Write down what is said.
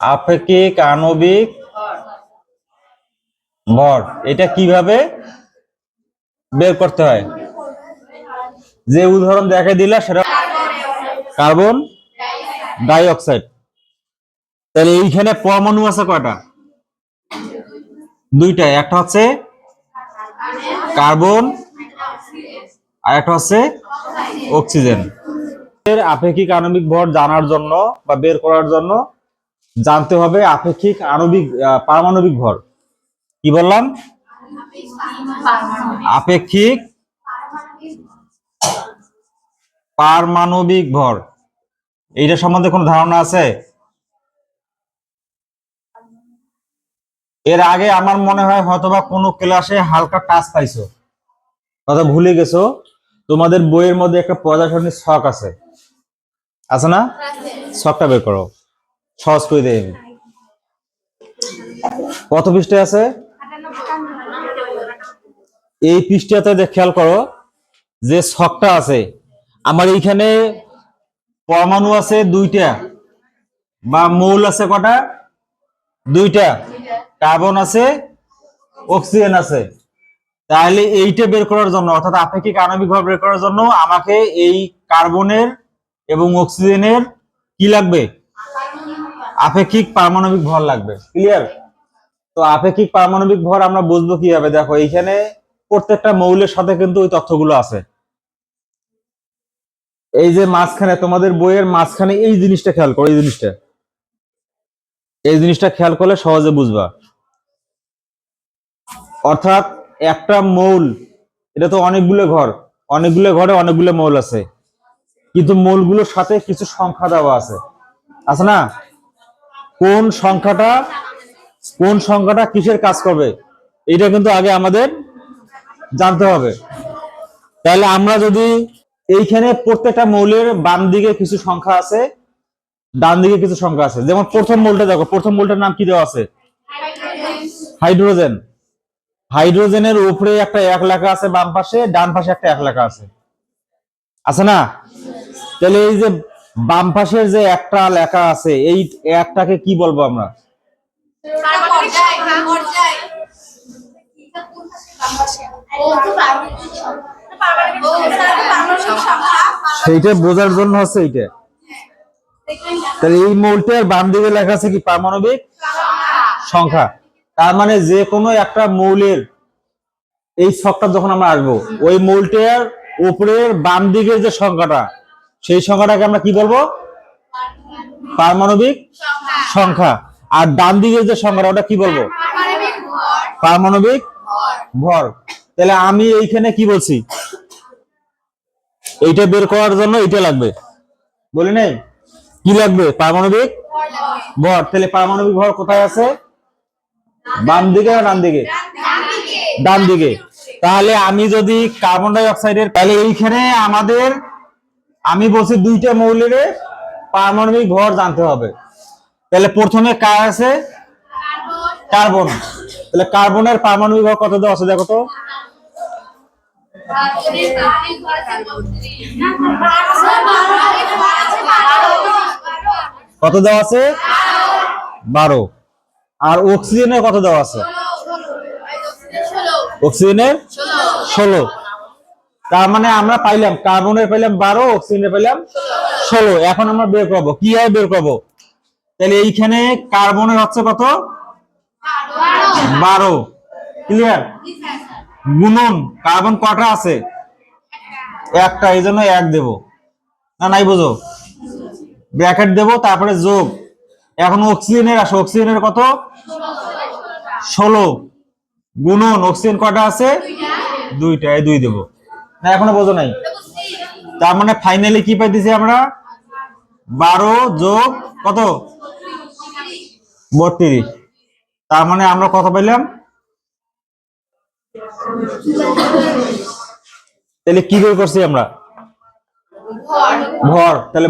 আপেক্ষিক আণবিক ভর এটা কীভাবে বের করতে হয়? যে উদাহরণ দেখে দিলা সেটা কার্বন ডাই অক্সাইড তাহলে এইখানে পরমাণু আছে কয়টা? দুইটা। একটা হচ্ছে কার্বন আর একটা হচ্ছে অক্সিজেন। এর আপেক্ষিক আণবিক ভর জানার জন্য বা বের করার জন্য জানতে হবে আপেক্ষিক আণবিক পারমাণবিক ভর। কি বললাম? আপেক্ষিক পারমাণবিক ভর। এইটা সম্বন্ধে কোনো ধারণা আছে? এর আগে আমার মনে হয় হয়তোবা কোনো ক্লাসে হালকা টাচ পাইছো। কথা ভুলে গেছো? তোমাদের বইয়ের মধ্যে একটা প্রজাসনের শখ আছে। আছে না? শখটা বের করো। সহজ করে দেয় কত পৃষ্ঠে আছে? এই পৃষ্ঠাতে খেয়াল করো, যে ছকটা আছে, আমার এইখানে পরমাণু আছে দুইটা, বা মৌল আছে কটা? দুইটা। কার্বন আছে, অক্সিজেন আছে। তাহলে এইটা বের করার জন্য, অর্থাৎ আপেক্ষিক আণবিক ভর বের করার জন্য, আমাকে এই কার্বনের এবং অক্সিজেনের কি লাগবে? আপেক্ষিক পারমাণবিক ভর লাগবে? ক্লিয়ার তো আপেক্ষিক পারমাণবিক ভর আমরা বুঝব কীভাবে? দেখো, এইখানে প্রত্যেকটা মৌলের সাথে কিন্তু ওই তথ্যগুলো আছে। এই যে মাঝখানে, তোমাদের বইয়ের মাঝখানে এই জিনিসটা খেয়াল করো, এই জিনিসটা। এই জিনিসটা খেয়াল করলে সহজে বুঝবা। অর্থাৎ একটা মৌল, এটা তো অনেকগুলো ঘর, অনেকগুলো ঘরে অনেকগুলো মৌল আছে। কিন্তু মৌলগুলোর সাথে কিছু সংখ্যা দেওয়া আছে। আছে না? কোন সংখ্যাটা কোন সংখ্যাটা কিসের কাজ করবে, এটা কিন্তু আগে আমাদের জানতে হবে। তাহলে আমরা যদি এইখানে প্রত্যেকটা মৌলের বাম দিকে কিছু সংখ্যা আছে, ডান দিকে কিছু সংখ্যা আছে। যেমন প্রথম মৌলটা দেখো, প্রথম মৌলটার নাম কি দেওয়া আছে? হাইড্রোজেন। হাইড্রোজেনের উপরে একটা এক লেখা আছে বাম পাশে, ডান পাশে একটা এক লেখা আছে। আছে না? তাহলে এই যে বাম পাশের যে একটা লেখা আছে, এই একটাকে কি বলব আমরা? সেইটা বোঝার জন্য হচ্ছে এইটা। তাহলে এই মৌলটার বাম দিকে লেখা আছে কি, পারমাণবিক সংখ্যা। তার মানে যে কোনো একটা মৌলের এই ছকটা যখন আমরা আসব, ওই মৌলটার উপরের বাম দিকের যে সংখ্যাটা সেই সংখ্যাটাকে আমরা কি বলব? পারমাণবিক সংখ্যা। আর ডান দিকের যে সংখ্যাটা, ওটা কি বলব? পারমাণবিক ভর। তাহলে আমি এইখানে কি বলছি? এইটা বের করার জন্য এইটা লাগবে। বলি নাই? কি লাগবে? পারমাণবিক ভর। তাহলে পারমাণবিক ভর কোথায় আছে? বাম দিকে না ডান দিকে? ডান দিকে। তাহলে আমি যদি কার্বন ডাই অক্সাইডের তাহলে এইখানে আমাদের আমি বলছি দুইটা মৌলের পারমাণবিক ভর জানতে হবে। তাহলে প্রথমে কার আছে? কার্বন। তাহলে কার্বনের পারমাণবিক ভর কত দেওয়া আছে দেখো তো? কত দেওয়া আছে? বারো। আর অক্সিজেনের কত দেওয়া আছে? অক্সিজেনের ষোলো। তার মানে আমরা পাইলাম, কার্বনের পাইলাম বারো অক্সিজেনের পাইলাম ষোলো। এখন আমরা বের করব। কি হয় বের করব? তাহলে এইখানে কার্বনের হচ্ছে কত? বারো। ক্লিয়ার গুণন, কার্বন কটা আছে? একটা, এই জন্য এক দেব। না, নাই বুঝো? ব্র্যাকেট দেব, তারপরে যোগ। এখন অক্সিজেনের আসো অক্সিজেনের কত? ষোলো। গুণন অক্সিজেন কটা আছে? দুইটা। এই দুই দেব। না, এখনও বোঝো নাই। তার মানে ফাইনালি কি পাইতেছি আমরা? বারো যোগ কত? বত্রিশ। তার মানে আমরা কত পাইলাম? তাহলে কি করে করছি আমরা? ভর। তাহলে